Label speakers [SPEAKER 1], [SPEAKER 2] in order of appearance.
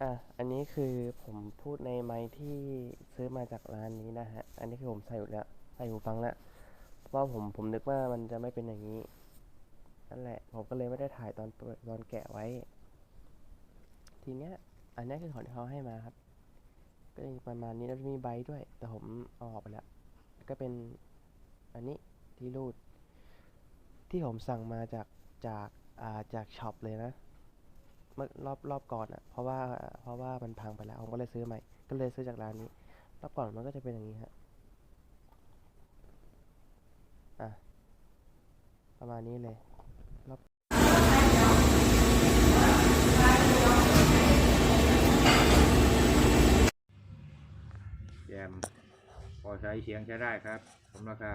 [SPEAKER 1] อะอันนี้คือผมพูดในไมค์ที่ซื้อมาจากร้านนี้นะฮะ อันนี้คือผมใส่อยู่แล้วใส่หูฟังแล้วเพราะว่าผมผมนึกว่ามันจะไม่เป็นอย่างนี้นั่นแหละ ผมก็เลยไม่ได้ถ่ายตอนตอนแกะไว้ ทีเนี้ย อันนี้คือของที่เขาให้มาครับ ก็จะประมาณนี้แล้วจะมีใบด้วย แต่ผมเอาออกไปแล้ว ก็เป็นอันนี้ที่รูด ที่ผมสั่งมาจากจากอ่าจากช็อปเลยนะ เมื่อรอบรอบก่อนอะเพราะว่าเพราะว่ามันพังไปแล้วผมก็เลยซื้อใหม่ ก็เลยซื้อจากร้านนี้ รอบก่อนมันก็จะเป็นอย่างนี้ฮะอะประมาณนี้เลยรอบ
[SPEAKER 2] แยมพอใช้เสียงใช้ได้ครับสมราคา